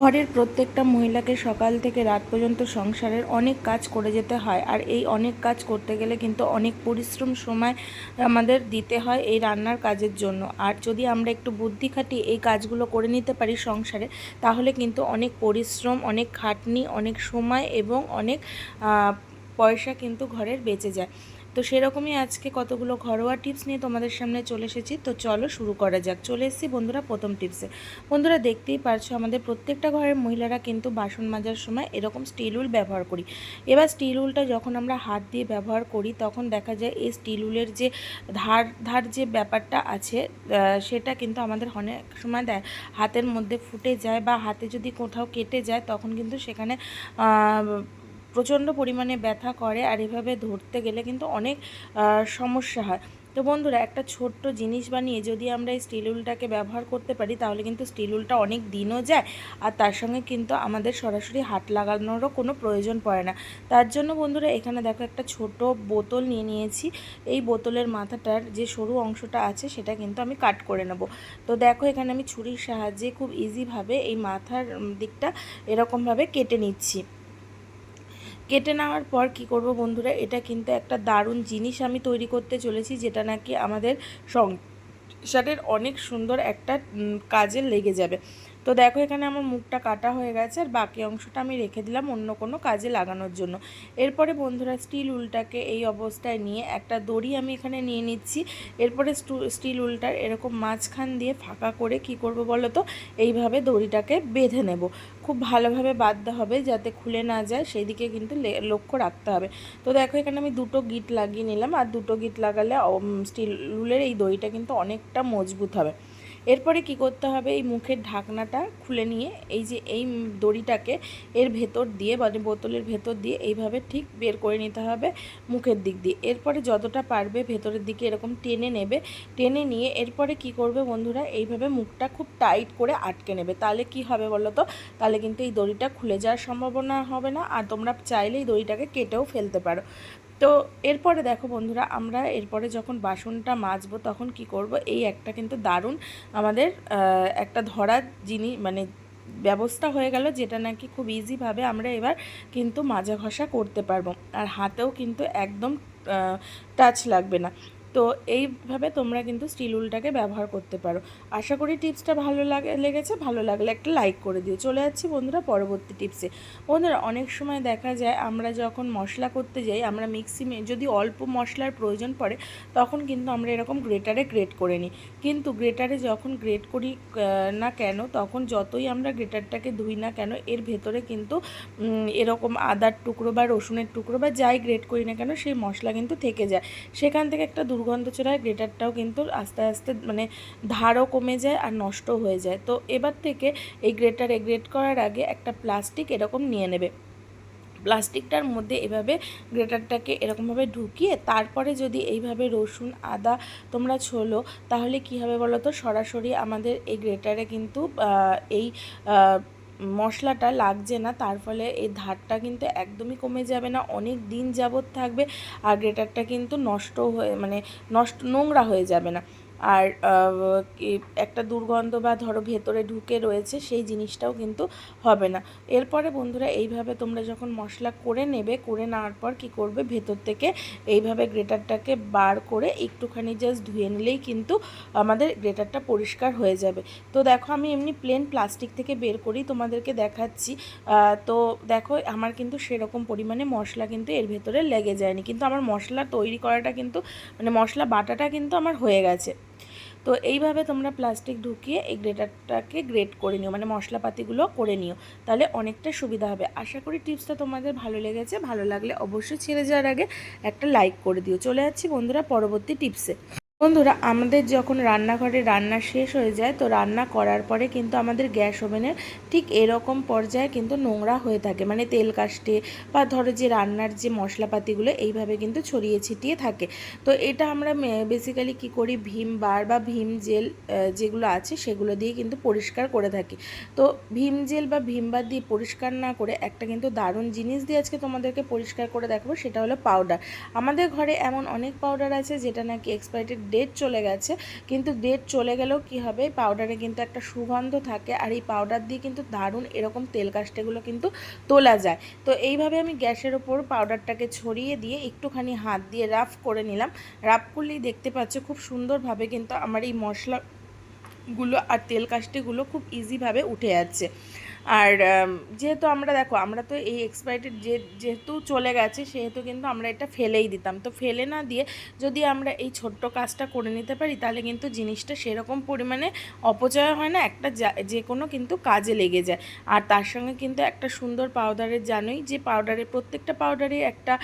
ঘরের প্রত্যেকটা মহিলাকে সকাল থেকে রাত পর্যন্ত সংসারের অনেক কাজ করে যেতে হয়। আর এই অনেক কাজ করতে গেলে কিন্তু অনেক পরিশ্রম সময় আমাদের দিতে হয় এই রান্নার কাজের জন্য। আর যদি আমরা একটু বুদ্ধি খাটিয়ে এই কাজগুলো করে নিতে পারি সংসারে, তাহলে কিন্তু অনেক পরিশ্রম, অনেক খাটনি, অনেক সময় এবং অনেক পয়সা কিন্তু ঘরের বেঁচে যায়। তো সেরকমই আজকে কতগুলো ঘরোয়া টিপস নিয়ে তোমাদের সামনে চলে এসেছি। তো চলো শুরু করা যাক। চলে এসেছি বন্ধুরা প্রথম টিপসে। বন্ধুরা দেখতেই পারছ, আমাদের প্রত্যেকটা ঘরের মহিলারা কিন্তু বাসন মাজার সময় এরকম স্টিল উল ব্যবহার করি। এবার স্টিল উলটা যখন আমরা হাত দিয়ে ব্যবহার করি, তখন দেখা যায় এই স্টিল উলের যে ধার ধার যে ব্যাপারটা আছে সেটা কিন্তু আমাদের অনেক সময় দেয়। হাতের মধ্যে ফুটে যায় বা হাতে যদি কোথাও কেটে যায়, তখন কিন্তু সেখানে প্রচণ্ড পরিমাণে ব্যথা করে আর এভাবে ধরতে গেলে কিন্তু অনেক সমস্যা হয়। তো বন্ধুরা, একটা ছোট্ট জিনিস বানিয়ে যদি আমরা এই স্টিল উলটাকে ব্যবহার করতে পারি, তাহলে কিন্তু স্টিল উলটা অনেক দিনও যায় আর তার সঙ্গে কিন্তু আমাদের সরাসরি হাত লাগানোরও কোনো প্রয়োজন পড়ে না। তার জন্য বন্ধুরা, এখানে দেখো একটা ছোট বোতল নিয়ে নিয়েছি। এই বোতলের মাথাটার যে সরু অংশটা আছে, সেটা কিন্তু আমি কাট করে নেব। তো দেখো, এখানে আমি ছুরির সাহায্যে খুব ইজিভাবে এই মাথার দিকটা এরকমভাবে কেটে নিচ্ছি। কেটে নেওয়ার পর কি করব বন্ধুরা? এটা কিন্তু একটা দারুণ জিনিস আমি তৈরি করতে চলেছি, যেটা নাকি আমাদের সংসারের অনেক সুন্দর একটা কাজে লেগে যাবে। তো দেখো, এখানে আমার মুখটা কাটা হয়ে গেছে আর বাকি অংশটা আমি রেখে দিলাম অন্য কোনো কাজে লাগানোর জন্য। এরপরে বন্ধুরা, স্টিল উলটাকে এই অবস্থায় নিয়ে একটা দড়ি আমি এখানে নিয়ে নিচ্ছি। এরপরে স্টিল উলটার এরকম মাঝখান দিয়ে ফাঁকা করে কি করব বলো তো? এইভাবে দড়িটাকে বেঁধে নেব। খুব ভালোভাবে বাঁধতে হবে যাতে খুলে না যায় সেই দিকে কিন্তু লক্ষ্য রাখতে হবে। তো দেখো, এখানে আমি দুটো গিট লাগিয়ে নিলাম। আর দুটো গিট লাগালে স্টিল উলের এই দড়িটা কিন্তু অনেকটা মজবুত হবে। এরপরে কি করতে হবে? এই মুখের ঢাকনাটা খুলে নিয়ে এই যে এই দড়িটাকে এর ভেতর দিয়ে মানে বোতলের ভেতর দিয়ে এইভাবে ঠিক বের করে নিতে হবে মুখের দিক দিয়ে। এরপরে যতটা পারবে ভেতরের দিকে এরকম টেনে নেবে। টেনে নিয়ে এরপরে কি করবে বন্ধুরা? এইভাবে মুখটা খুব টাইট করে আটকে নেবে। তাহলে কি হবে বলো তো? তাহলে কিন্তু এই দড়িটা খুলে যাওয়ার সম্ভাবনা হবে না। আর তোমরা চাইলে এই দড়িটাকে কেটেও ফেলতে পারো। তো এরপরে দেখো বন্ধুরা, আমরা এরপরে যখন বাসনটা মাজবো তখন কি করব? এই একটা কিন্তু দারুণ আমাদের একটা ধরার জিনিস মানে ব্যবস্থা হয়ে গেল যেটা নাকি খুব ইজিভাবে আমরা এবার কিন্তু মাজা ঘষা করতে পারব। আর হাতেও কিন্তু একদম টাচ লাগবে না। তো এইভাবে তোমরা কিন্তু স্টিল উলটাকে ব্যবহার করতে পারো। আশা করি টিপসটা ভালো লাগে, লেগেছে, ভালো লাগলে একটা লাইক করে দিও। চলে যাচ্ছি বন্ধুরা পরবর্তী টিপসে। বন্ধুরা, অনেক সময় দেখা যায় আমরা যখন মশলা করতে যাই, আমরা মিক্সি যদি অল্প মশলার প্রয়োজন পড়ে, তখন কিন্তু আমরা এরকম গ্রেটারে গ্রেট করে নিই। কিন্তু গ্রেটারে যখন গ্রেট করি না কেন, তখন যতই আমরা গ্রেটারটাকে ধুই না কেন, এর ভেতরে কিন্তু এরকম আদার টুকরো বা রসুনের টুকরো বা যাই গ্রেট করি না কেন, সেই মশলা কিন্তু থেকে যায়। সেখান থেকে একটা দুর্গন্ধ ছড়ায় গ্রেটারটাও কিন্তু আস্তে আস্তে মানে ধারও কমে যায় আর নষ্ট হয়ে যায়। তো এবার থেকে এই গ্রেটারে গ্রেট করার আগে একটা প্লাস্টিক এরকম নিয়ে নেবে। প্লাস্টিকটার মধ্যে এভাবে গ্রেটারটাকে এরকমভাবে ঢুকিয়ে তারপরে যদি এইভাবে রসুন, আদা তোমরা ছোলো, তাহলে কি হবে বলো তো সরাসরি আমাদের এই গ্রেটারে কিন্তু এই মশলাটা লাগছে না, তার ফলে এই ধারটা কিন্তু একদমই কমে যাবে না, অনেক দিন যাবত থাকবে আর গ্রেটারটা কিন্তু নষ্ট হয়ে মানে নষ্ট নোংরা হয়ে যাবে না। আর একটা দুর্গন্ধ বা ধরো ভেতরে ঢুকে রয়েছে, সেই জিনিসটাও কিন্তু হবে না। এরপরে বন্ধুরা এইভাবে তোমরা যখন মশলা করে নেবে, করে নেওয়ার পর কি করবে? ভেতর থেকে এইভাবে গ্রেটারটাকে বার করে একটুখানি জাস্ট ধুয়ে নিলেই কিন্তু আমাদের গ্রেটারটা পরিষ্কার হয়ে যাবে। তো দেখো, আমি এমনি প্লেন প্লাস্টিক থেকে বের করি তোমাদেরকে দেখাচ্ছি। তো দেখো, আমার কিন্তু সেরকম পরিমাণে মশলা কিন্তু এর ভেতরে লেগে যায়নি। কিন্তু আমার মশলা তৈরি করাটা কিন্তু মানে মশলা বাটাটা কিন্তু আমার হয়ে গেছে। তো এইভাবে তোমরা প্লাস্টিক ঢুকিয়ে এই গ্রেটারটাকে গ্রেট করে নিও মানে মশলাপাতিগুলো করে নিও, তাহলে অনেকটা সুবিধা হবে। আশা করি টিপসটা তোমাদের ভালো লেগেছে, ভালো লাগলে অবশ্যই ছেড়ে যাওয়ার আগে একটা লাইক করে দিও। চলে যাচ্ছি বন্ধুরা পরবর্তী টিপসে। বন্ধুরা, আমাদের যখন রান্নাঘরে রান্না শেষ হয়ে যায়, তো রান্না করার পরে কিন্তু আমাদের গ্যাস ওভেনের ঠিক এরকম পর্যায়ে কিন্তু নোংরা হয়ে থাকে। মানে তেল কাস্টে বা ধরো যে রান্নার যে মশলাপাতিগুলো, এইভাবে কিন্তু ছড়িয়ে ছিটিয়ে থাকে। তো এটা আমরা বেসিক্যালি কি করি, ভীম বার বা ভীম জেল যেগুলো আছে, সেগুলো দিয়ে কিন্তু পরিষ্কার করে থাকি। তো ভীম জেল বা ভীম বার দিয়ে পরিষ্কার না করে, একটা কিন্তু দারুণ জিনিস দিয়ে আজকে তোমাদেরকে পরিষ্কার করে দেখাবো, সেটা হলো পাউডার আমাদের ঘরে এমন অনেক পাউডার আছে, যেটা নাকি এক্সপায়ারি ডেট চলে গেছে। কিন্তু ডেট চলে গেলেও কি হবে? পাউডারে কিন্তু একটা সুগন্ধ থাকে আর এই পাউডার দিয়ে কিন্তু দারুণ এরকম তেল কাস্টেগুলো কিন্তু তোলা যায়। তো এইভাবে আমি গ্যাসের ওপর পাউডারটাকে ছড়িয়ে দিয়ে একটুখানি হাত দিয়ে রাফ করে নিলাম। রাফ করলেই দেখতে পাচ্ছ খুব সুন্দরভাবে কিন্তু আমার এই মশলাগুলো আর তেল কাস্টেগুলো খুব ইজিভাবে উঠে যাচ্ছে আর যেহেতু আমরা দেখো, আমরা তো এই এক্সপায়ারি যে, যেহেতু চলে গেছে, সেহেতু কিন্তু আমরা এটা ফেলেই দিতাম। তো ফেলে না দিয়ে যদি আমরা এই ছোট্ট কাজটা করে নিতে পারি, তাহলে কিন্তু জিনিসটা সেরকম পরিমাণে অপচয় হয় না, একটা যা- কোনো কিন্তু কাজে লেগে যায়। আর তার সঙ্গে কিন্তু একটা সুন্দর পাউডারের জানোই যে পাউডারের প্রত্যেকটা পাউডারে একটা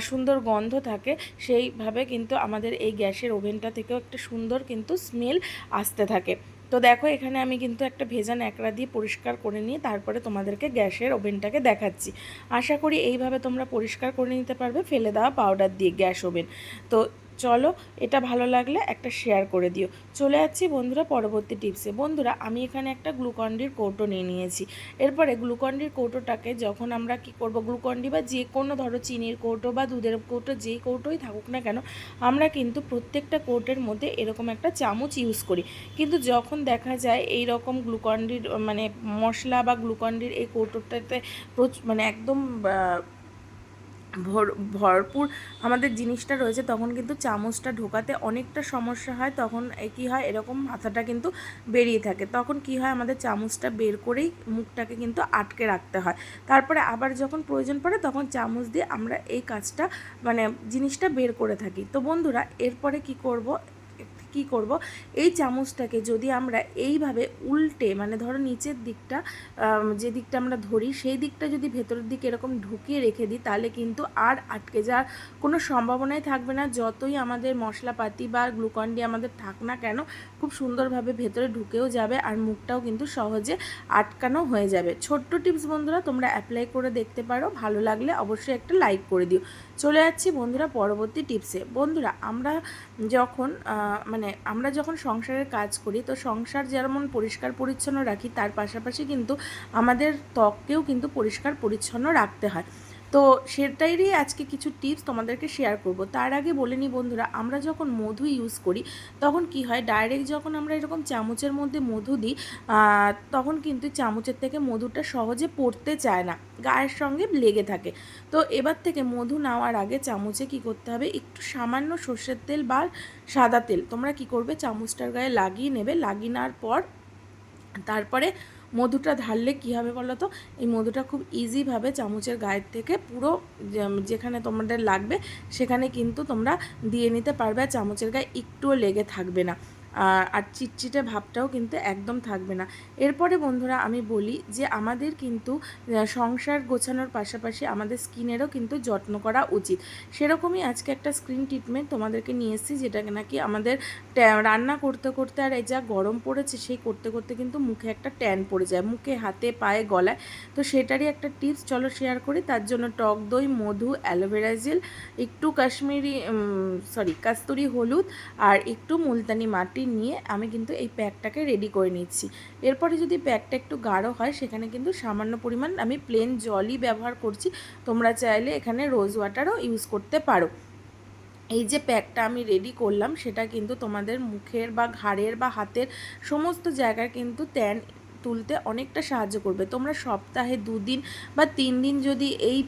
সুন্দর গন্ধ থাকে, সেইভাবে কিন্তু আমাদের এই গ্যাসের ওভেনটা থেকেও একটা সুন্দর কিন্তু স্মেল আসতে থাকে। তো দেখো, এখানে আমি কিন্তু একটা ভেজা ন্যাকড়া দিয়ে পরিষ্কার করে নিয়ে তারপরে তোমাদেরকে গ্যাসের ওভেনটাকে দেখাচ্ছি। আশা করি এইভাবে তোমরা পরিষ্কার করে নিতে পারবে, ফেলে দেওয়া পাউডার দিয়ে গ্যাস ওভেন। তো চলো, এটা ভালো লাগলে একটা শেয়ার করে দিও। চলে যাচ্ছি বন্ধুরা পরবর্তী টিপসে বন্ধুরা, আমি এখানে একটা গ্লুকন্ডির কৌটো নিয়ে নিয়েছি। এরপরে গ্লুকন্ডির কৌটোটাকে যখন আমরা কি করব গ্লুকন্ডি বা যে কোনো ধরো চিনির কৌটো বা দুধের কৌটো যেই কৌটোই থাকুক না কেন, আমরা কিন্তু প্রত্যেকটা কৌটের মধ্যে এরকম একটা চামচ ইউজ করি। কিন্তু যখন দেখা যায় এই রকম গ্লুকন্ডির মানে মশলা বা গ্লুকন্ডির এই কৌটোটাতে মানে একদম ভরপুর আমাদের জিনিসটা রয়েছে, তখন কিন্তু চামচটা ঢোকাতে অনেকটা সমস্যা হয়, তখন কী হয়, এরকম মাথাটা কিন্তু বেরিয়ে থাকে। তখন কি হয়, আমাদের চামচটা বের করেই মুখটাকে কিন্তু আটকে রাখতে হয়। তারপরে আবার যখন প্রয়োজন পড়ে, তখন চামচ দিয়ে আমরা এই কাজটা মানে জিনিসটা বের করে থাকি। তো বন্ধুরা, এরপরে কি করব? কি করব? এই চামচটাকে যদি আমরা এইভাবে উল্টে মানে ধরো নিচের দিকটা যে দিকটা আমরা ধরি সেই দিকটা যদি ভেতরের দিকে এরকম ঢুকিয়ে রেখে দিই তাহলে কিন্তু আর আটকে যাওয়ার কোনো সম্ভাবনাই থাকবে না। যতই আমাদের মশলাপাতি বা গ্লুকন্ডি আমাদের থাক না কেন খুব সুন্দরভাবে ভেতরে ঢুকেও যাবে আর মুখটাও কিন্তু সহজে আটকানো হয়ে যাবে। ছোট্ট টিপস বন্ধুরা তোমরা অ্যাপ্লাই করে দেখতে পারো। ভালো লাগলে অবশ্যই একটা লাইক করে দিও। চলে যাচ্ছি বন্ধুরা পরবর্তী টিপসে। বন্ধুরা আমরা যখন আহ, মানে আমরা যখন সংসারের কাজ করি, তো সংসার যেমন পরিষ্কার পরিচ্ছন্ন রাখি, তার পাশাপাশি কিন্তু আমাদের ত্বককেও কিন্তু পরিষ্কার পরিচ্ছন্ন রাখতে হয়। তো সেটাইরই আজকে কিছু টিপস তোমাদেরকে শেয়ার করব। তার আগে বলে নিই বন্ধুরা, আমরা যখন মধু ইউজ করি, তখন কি হয়? ডাইরেক্ট যখন আমরা এরকম চামচের মধ্যে মধু দিই তখন কিন্তু চামচের থেকে মধুটা সহজে পড়তে চায় না। গায়ের সঙ্গে লেগে থাকে। তো এবার থেকে মধু নেওয়ার আগে চামচে কি করতে হবে? একটু সামান্য সর্ষের তেল বা সাদা তেল। তোমরা কি করবে? চামচটার গায়ে লাগিয়ে নেবে। লাগিয়ে নেওয়ার পর তারপরে মধুটা ঢাললে কী হবে বলো তো? এই মধুটা খুব ইজিভাবে চামচের গায়ের থেকে পুরো যেখানে তোমাদের লাগবে, সেখানে কিন্তু তোমরা দিয়ে নিতে পারবে আর চামচের গায়ে একটুও লেগে থাকবে না। আর- চিটচিটে ভাবটাও কিন্তু একদম থাকবে না। এরপরে বন্ধুরা আমি বলি যে আমাদের কিন্তু সংসার গোছানোর পাশাপাশি আমাদের স্কিনেরও কিন্তু যত্ন করা উচিত। সেরকমই আজকে একটা স্ক্রিন ট্রিটমেন্ট তোমাদেরকে নিয়ে এসেছি যেটাকে নাকি আমাদের রান্না করতে করতে আর এই যা গরম পড়েছে সেই করতে করতে কিন্তু মুখে একটা ট্যান পড়ে যায়, মুখে, হাতে, পায়ে, গলায়। তো সেটারই একটা টিপস চলো শেয়ার করি। তার জন্য টক দই, মধু, অ্যালোভেরা জেল, একটু কাশ্মীরি সরি কাস্তুরি হলুদ আর একটু মুলতানি মাটি নিয়ে আমি কিন্তু এই প্যাকটাকে রেডি করে নিচ্ছি। এরপরে যদি প্যাকটা একটু গাঢ় হয়, সেখানে কিন্তু সামান্য পরিমাণ আমি প্লেন জলই ব্যবহার করছি। তোমরা চাইলে এখানে রোজ ওয়াটারও ইউজ করতে পারো। এই যে প্যাকটা আমি রেডি করলাম, সেটা কিন্তু তোমাদের মুখের বা ঘাড়ের বা হাতের সমস্ত জায়গায় কিন্তু ট্যান তুলতে অনেকটা সাহায্য করবে। তোমরা সপ্তাহে দুদিন বা তিন দিন যদি এই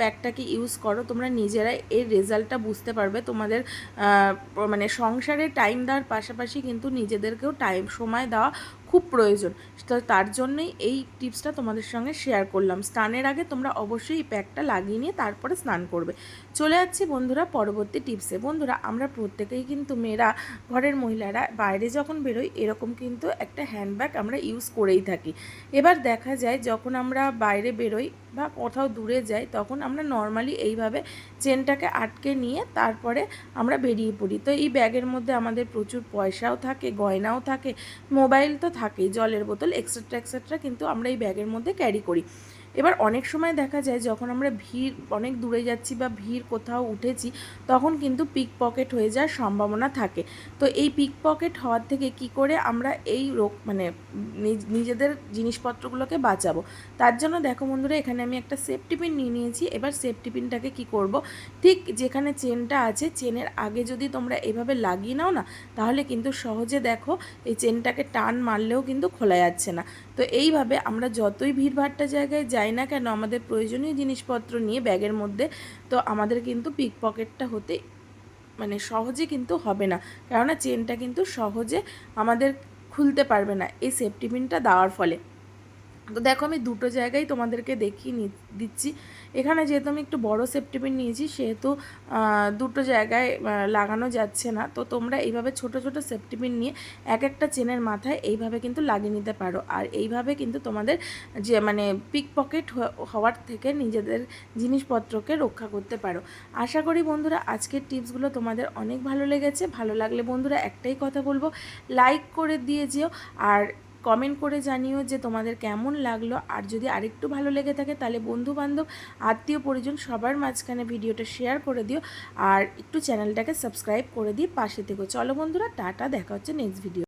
প্যাকটাকে ইউজ করো, তোমরা নিজেরাই এর রেজাল্টটা বুঝতে পারবে। তোমাদের মানে সংসারে টাইম দেওয়ার পাশাপাশি কিন্তু নিজেদেরকেও টাইম সময় দেওয়া খুব প্রয়োজন। তার জন্যই এই টিপসটা তোমাদের সঙ্গে শেয়ার করলাম। স্নানের আগে তোমরা অবশ্যই এই প্যাকটা লাগিয়ে নিয়ে তারপরে স্নান করবে। চলে যাচ্ছি বন্ধুরা পরবর্তী টিপসে বন্ধুরা, আমরা প্রত্যেকেই কিন্তু মেয়েরা, ঘরের মহিলারা বাইরে যখন বেরোই, এরকম কিন্তু একটা হ্যান্ডব্যাগ আমরা ইউজ করেই থাকি। এবার দেখা যায়, যখন আমরা বাইরে বেরোই বা কোথাও দূরে যাই, তখন আমরা নর্মালি এইভাবে চেনটাকে আটকে নিয়ে তারপরে আমরা বেরিয়ে পড়ি। তো এই ব্যাগের মধ্যে আমাদের প্রচুর পয়সাও থাকে, গয়নাও থাকে মোবাইল তো থাকেই, জলের বোতল এক্সেট্রা এক্সেট্রা কিন্তু আমরা এই ব্যাগের মধ্যে ক্যারি করি। এবার অনেক সময় দেখা যায় যখন আমরা ভিড়, অনেক দূরে যাচ্ছি বা ভিড় কোথাও উঠেছি, তখন কিন্তু পিক পকেট হয়ে যাওয়ার সম্ভাবনা থাকে। তো এই পিক পকেট হওয়ার থেকে কি করে আমরা এই রোগ মানে নিজ- নিজেদের জিনিসপত্রগুলোকে বাঁচাবো? তার জন্য দেখো বন্ধুরা, এখানে আমি একটা সেফটি পিন নিয়ে নিয়েছি। এবার সেফটি পিনটাকে কি করব? ঠিক যেখানে চেনটা আছে, চেনের আগে যদি তোমরা এভাবে লাগিয়ে নাও না, তাহলে কিন্তু সহজে দেখো এই চেনটাকে টান মারলেও কিন্তু খোলা যাচ্ছে না। তো এইভাবে আমরা যতই ভিড়ভাট্টা জায়গায় যাই না কেন আমাদের প্রয়োজনীয় জিনিসপত্র নিয়ে ব্যাগের মধ্যে, তো আমাদের কিন্তু পিক পকেটটা হতে মানে সহজে কিন্তু হবে না। কেননা চেনটা কিন্তু সহজে আমাদের খুলতে পারবে না এই সেফটি পিনটা দেওয়ার ফলে। তো দেখো আমি দুটো জায়গায় তোমাদেরকে দেখিয়ে নি দিচ্ছি। এখানে যেহেতু আমি একটু বড় সেফটি পিন নিয়েছি, সেহেতু দুটো জায়গায় লাগানো যাচ্ছে না। তো তোমরা এইভাবে ছোট ছোট সেফটি পিন নিয়ে এক একটা চেনের মাথায় এইভাবে কিন্তু লাগিয়ে নিতে পারো। আর এইভাবে কিন্তু তোমাদের যে মানে পিক পকেট হওয়ার থেকে নিজেদের জিনিসপত্রকে রক্ষা করতে পারো। আশা করি বন্ধুরা আজকের টিপসগুলো তোমাদের অনেক ভালো লেগেছে। ভালো লাগলে বন্ধুরা একটাই কথা বলব লাইক করে দিয়ে যেও। আর কমেন্ট করে জানিও যে তোমাদের কেমন লাগল। আর যদি আরেকটু ভালো লেগে থাকে তাহলে বন্ধু বান্ধব আত্মীয় পরিজন সবার মাঝখানে ভিডিওটা শেয়ার করে দিও। আর একটু চ্যানেলটাকে সাবস্ক্রাইব করে দিয়ে পাশে থেকো। চলো বন্ধুরা, টাটা, দেখা হচ্ছে নেক্সট ভিডিও